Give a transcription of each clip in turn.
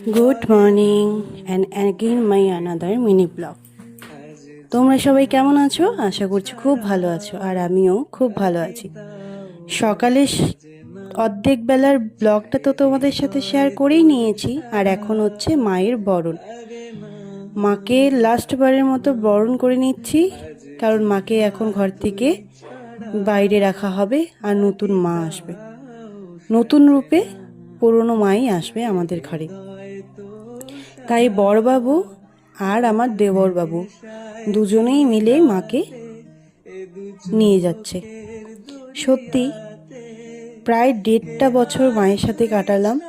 Good morning and again my another mini blog তোমরা সবাই কেমন আছো? আশা করছি খুব ভালো আছো, আর আমিও খুব ভালো আছি। সকালে অর্ধেক বেলার ব্লগটা তো তোমাদের সাথে শেয়ার করেই নিয়েছি, আর এখন হচ্ছে মায়ের বরণ। মাকে লাস্ট বারের মতো বরণ করে নিচ্ছি, কারণ মাকে এখন ঘর থেকে বাইরে রাখা হবে, আর নতুন মা আসবে। নতুন রূপে পুরনো মাই আসবে আমাদের ঘরে। তাই বড়বাবু আর আমার দেবরবাবু দুজনেই মিলে মাকে নিয়ে যাচ্ছে। সত্যি, প্রায় দেড়টা বছর মায়ের সাথে কাটালাম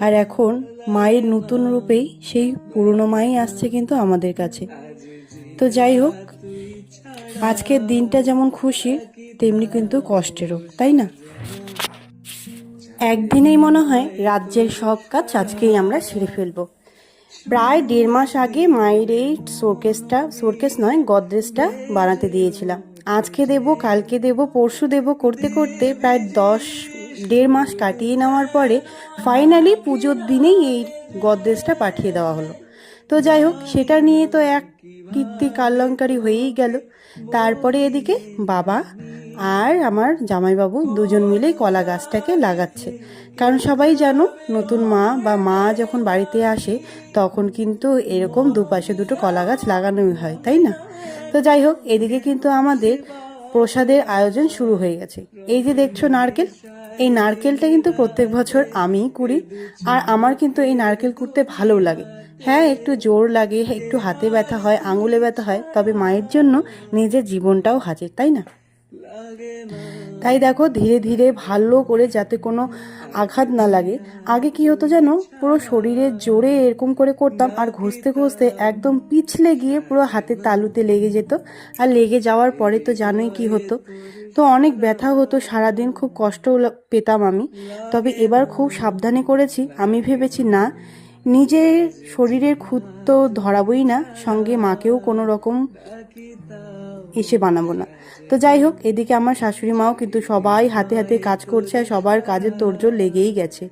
আর এখন মায়ের নতুন রূপেই সেই পুরনো মাই আসছে কিন্তু আমাদের কাছে। তো যাই হোক, আজকের দিনটা যেমন খুশি, তেমনি কিন্তু কষ্টেরও, তাই না? একদিনেই মনে হয় রাজ্যের সব কাজ আজকেই আমরা সেরে ফেলব। প্রায় দেড় মাস আগে মায়ের এই শোকেসটা, শোকেস নয়, গদরেজটা বানাতে দিয়েছিলাম। আজকে দেব, কালকে দেব, পরশু দেব করতে করতে প্রায় দশ, দেড় মাস কাটিয়ে নেওয়ার পরে ফাইনালি পুজোর দিনেই এই গদরেজটা পাঠিয়ে দেওয়া হলো। তো যাই হোক, সেটা নিয়ে তো এক কীর্তি কালঙ্কারি হয়েই গেল। তারপরে এদিকে বাবা আর আমার জামাইবাবু দুজন মিলেই কলা গাছটাকে লাগাচ্ছে। কারণ সবাই জানো, নতুন মা বা মা যখন বাড়িতে আসে, তখন কিন্তু এরকম দুপাশে দুটো কলা গাছ লাগানোই হয়, তাই না? তো যাই হোক, এদিকে কিন্তু আমাদের প্রসাদের আয়োজন শুরু হয়ে গেছে। এই যে দেখছ নারকেল, এই নারকেলটা কিন্তু প্রত্যেক বছর আমিই করি আর আমার কিন্তু এই নারকেল করতে ভালো লাগে। হ্যাঁ একটু জোর লাগে, একটু হাতে ব্যথা হয়, আঙুলে ব্যথা হয়, তবে মায়ের জন্য নিজের জীবনটাও হাজির, তাই না? তাই দেখো ধীরে ধীরে ভালো করে যাতে কোনো আঘাত না লাগে। আগে কি হতো জানো? পুরো শরীরে জোরে এরকম করে করতাম আর ঘষতে ঘষতে একদম পিছলে গিয়ে পুরো হাতের তালুতে লেগে যেত। আর লেগে যাওয়ার পরে তো জানোই কি হতো। তো অনেক ব্যথা হতো, সারাদিন খুব কষ্ট পেতাম আমি। তবে এবার খুব সাবধানে করেছি। আমি ভেবেছি না নিজের শরীরের খুঁত তো ধরাবই না, সঙ্গে মাকেও কোনো রকম এসে বানাবো না। তো যাই হোক, এদিকে আমার শাশুড়ি মাও কিন্তু সবাই হাতে হাতে কাজ করছে আর সবার কাজের তোড়জোড় লেগেই গেছে।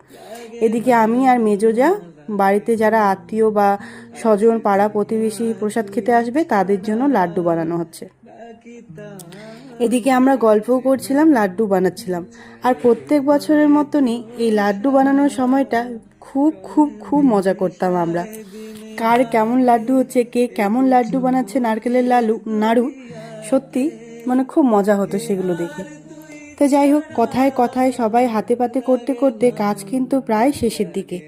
এদিকে আমি আর মেজোজা বাড়িতে যারা আত্মীয় বা স্বজন, পাড়া প্রতিবেশী প্রসাদ খেতে আসবে, তাদের জন্য লাড্ডু বানানো হচ্ছে। এদিকে আমরা গল্পও করছিলাম, লাড্ডু বানাচ্ছিলাম। আর প্রত্যেক বছরের মতনই এই লাড্ডু বানানোর সময়টা খুব খুব খুব মজা করতাম আমরা। কার কেমন লাড্ডু হচ্ছে, কে কেমন লাড্ডু বানাচ্ছে, নারকেলের লালু, নাড়ু, সত্যি মানে খুব মজা হতো সেগুলো দেখে। তো যাই হোক, কথায় কথায় সবাই হাতে পাতে করতে করতে কাজ কিন্তু প্রায় শেষের দিকে।